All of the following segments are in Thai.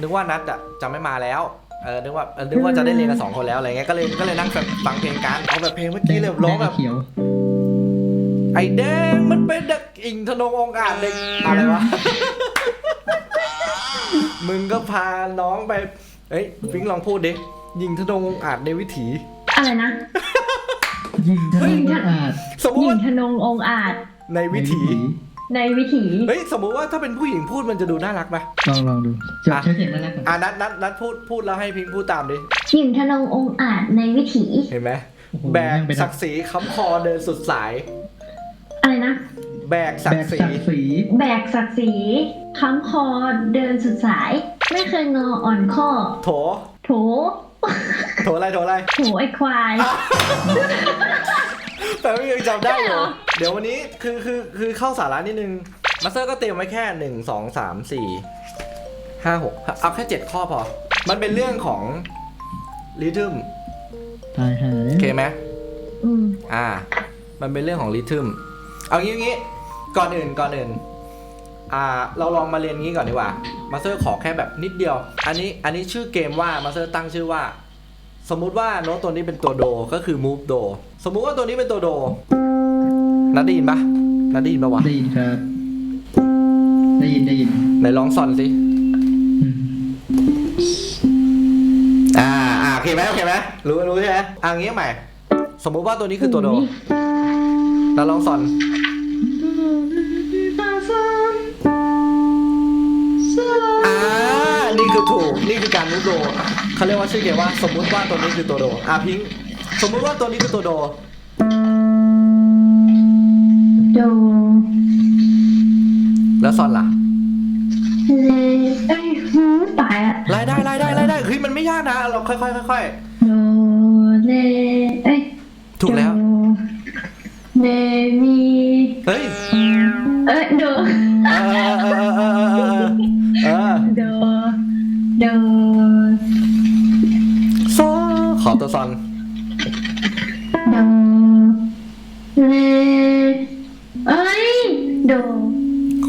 นึกว่านัดอะจะไม่มาแล้ว เออ นึกว่าเออนึกว่าจะได้เรียนกันสองคนแล้วอะไรเงี้ย ก็เลย ก็เลยนั่งแบบฟังเพลงกันเอาแบบเพลงเมื่อกี้เลยร้องแบบ เขียวไอ้แดงมันเป็นเด็กอิงทนงองค์อาจเด็กอะไรวะ มึงก็พาน้องไป เอ้ยฟิงค์ลองพูดดิ ยิงทนงองค์อาจในวิถี อะไรนะ ยิงทะลุอาจสมมหติญิว่างทนงองค์อาจในวิถี ในวิถีเฮ้ยสมมุติว่าถ้าเป็นผู้หญิงพูดมันจะดูน่ารักไหมลองลองดูจะอะใช้เสียงน่ารักก่อนอะนัดนัดนัดพูดพูดแล้วให้พิงค์พูดตามดิหญิงทนงองค์อาจในวิถี เห็นไหมโอ้โหแบกนั่งไปศักดิ์ศรีค้ำคอเดินสุดสาย อะไรนะ แบกศัแบกกดิ์ศรีศักดิ์ศรีแบกศักดิ์ศรีค้ำคอเดินสุดสาย ไม่เคยงออ่อนข้อ โถโถ โถอะไรโถอะไร โถไอควาย แต่ไม่ยังจำได้อใช่เหรยู่อเดี๋ยววันนี้คือคือคือเข้าสาระนิดนึง มาสเตอร์ก็เตรียมไว้แค่หนึ่งสองสามสี่ห้าหกเอาแค่เจ็ดข้อพอ มันเป็นเรื่องของริทึมตายหาโอเคไหมอืมอ่า มันเป็นเรื่องของริทึมเอางี้งี้ ก่อนอื่นก่อนอื่น อ่า เราลองมาเรียนงี้ก่อนดีกว่า มาสเตอร์ขอแค่แบบนิดเดียว อันนี้อันนี้ชื่อเกมว่ามาสเตอร์ตั้งชื่อว่า สมมุติว่าโน้ตตัวนี้เป็นตัวโดก็คือ move โด สมมุติว่าตัวนี้เป็นตัวโด นัดได้ยินปะนัดได้ยินปะวะ ได้ยินครับ ได้ยินได้ยินไหนลองซอนสิ อืมอ่าอ่าโอเคไหมโอเคไหมรู้รู้ใช่ไหมอ่างี้ใหม่ สมมุติว่าตัวนี้คือตัวโดแล้วลองซอน นี่คือการมูฟโดเขาเรียกว่าชื่อเกมว่าสมมุติว่าตัวนี้คือตัวโดอ่าพิงค์สมมุติว่าตัวนี้คือตัวโด โด แล้วซอนล่ะเลเอ้ยหูตายอะไล่ได้ไล่ได้ไล่ได้เฮ้ยมันไม่ยากนะ เราค่อยๆค่อยโดเลเอ้ยๆถูกแล้ว โด ซอนโดเลเอ้ยโด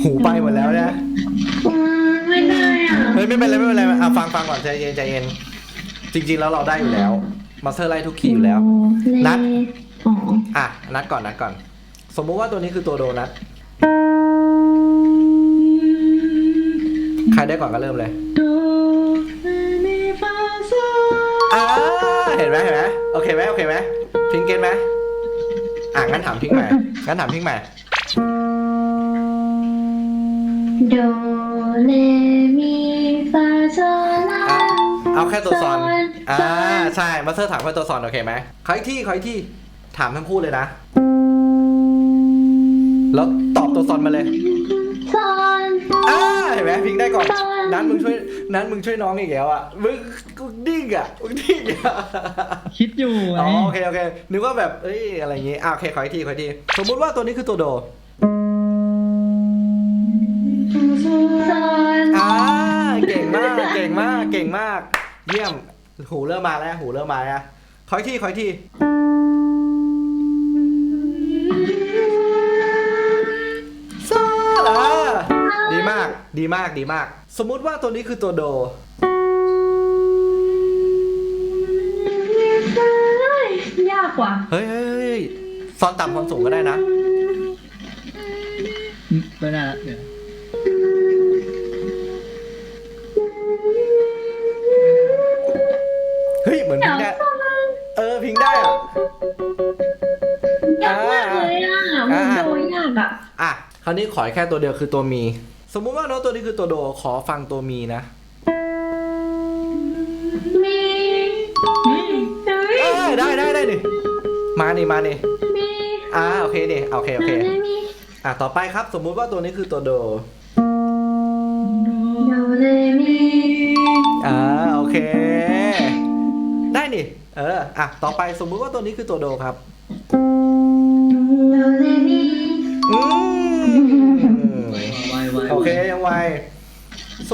หูไปหมดแล้วนะอืมไม่ได้อะเฮ้ยไม่เป็นไรไม่เป็นไรอะฟังฟังก่อนใจเย็นใจเย็นจริง ๆ แล้วเราได้อยู่แล้วมาสเตอร์ไล่ทุกคีย์อยู่แล้วเลนัด อ๋ออะนัดก่อนนัดก่อน สมมุติว่าตัวนี้คือตัวโดนัทใครได้ก่อนก็เริ่มเลย โด เห็นไหมเห็นไหมโอเคไหมโอเคไหมพิงเกตไหมอะงั้นถามพิงใหม่งั้นถามพิงใหม่โดเลมีฟาโซลาอะเอาแค่ตัวซอนซอนอ่าซอนใช่มาสเตอร์ถามแค่ตัวซอนโอเคไหมขออีกที่ขออีกที่ถามทั้งคู่เลยนะ แล้วตอบตัวซอนมาเลยซอนอ่าเห็นไหมพิงได้ก่อนซอน นั้นมึงช่วย นั้นมึงช่วยน้องอีกแล้วอะ มึงกูดิ้งอะมึงดิ้งอะคิดอยู่ไงอ๋อโอเคโอเค นึกว่าแบบ เอ้ยอะไรอย่างงี้อ่าโอเคขออีกทีขออีกที สมมุติว่าตัวนี้คือตัวโดซอนอ่าเก่งมาก เก่งมาก เก่งมาก เยี่ยม หูเริ่มมาแล้ว หูเริ่มมาแล้วขออีกทีขออีกที ดีมากดีมาก สมมุติว่าตัวนี้คือตัวโด ยากกว่า เฮ้ยเฮ้ยเฮ้ยซอนต่ำซอนสูงก็ได้นะ อืมไม่ได้ละเดี๋ยวเฮ้ย เหมือนพิงได้ เออพิงได้อะยากมากเลยอะมันโดยยากอะ อะ คราวนี้ขอแค่ตัวเดียวคือตัวมี สมมุติว่าโน้ตตัวนี้คือตัวโดขอฟังตัวมีนะมีเฮ้ยเออได้ได้ได้ดิมานี่มานี่มีอ่าโอเคดิโอเคโอเคมีอะต่อไปครับ สมมุติว่าตัวนี้คือตัวโด โดเรมีอ่าโอเค ได้นี่เอออะต่อไปสมมุติว่าตัวนี้คือตัวโดครับ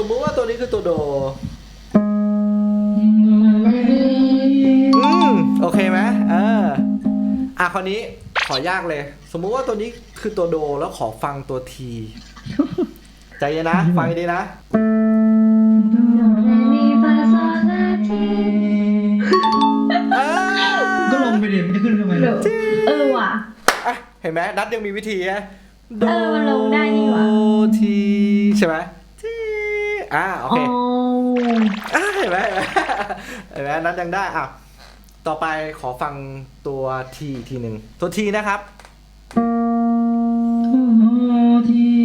สมมุติว่าตัวนี้คือตัวโด อืม โอเคไหมเออ อะคราวนี้ขอยากเลย สมมุติว่าตัวนี้คือตัวโดแล้วขอฟังตัวที ใจเย็นนะ ฟังให้ดีนะก็ลงไปดิมันจะขึ้นทำไมล่ะเออว่ะเห็นไหมนัดยังมีวิธีนะโดเออมันลงได้นี่หว่า ที ใช่ไหม อ่าโออ๋เคออะเห็นไหมเห็นไหมเห็นไหมนัดยังได้อะต่อไปขอฟังตัวทีทีหนึ่งตัวทีนะครับโอ้ที่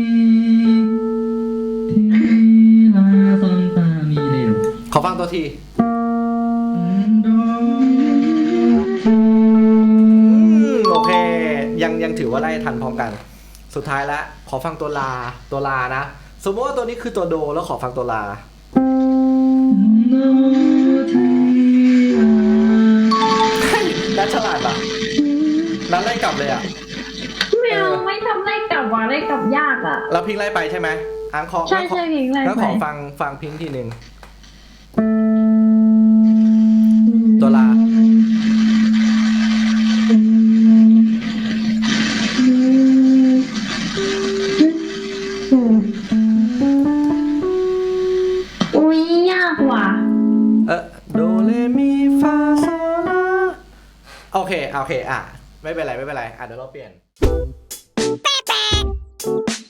ที่ลาตอนตามีเร็วขอฟังตัวทีโดอืมโอเค ยังยังถือว่าได้ทันพร้อมกัน สุดท้ายแล้วขอฟังตัวลาตัวลานะ สมมติว่าตัวนี้คือตัวโดแล้วขอฟังตัวลาโดที่ลา นัดฉลาดปะนัดไล่กลับเลยอะ ไม่เอาไม่ทำไล่กลับว่ะไล่กลับยากอะ แล้วพิงไล่ไปใช่ไหมอังคอใช่งั้นขอใช่พิงไล่งั้นไปขอฟังฟังพิงทีหนึ่ง เออโดเรมีฟาโซลาโอเคโอเค อะ ไม่เป็นไร ไม่เป็นไร อะ เดี๋ยวเราเปลี่ยน Bye-bye.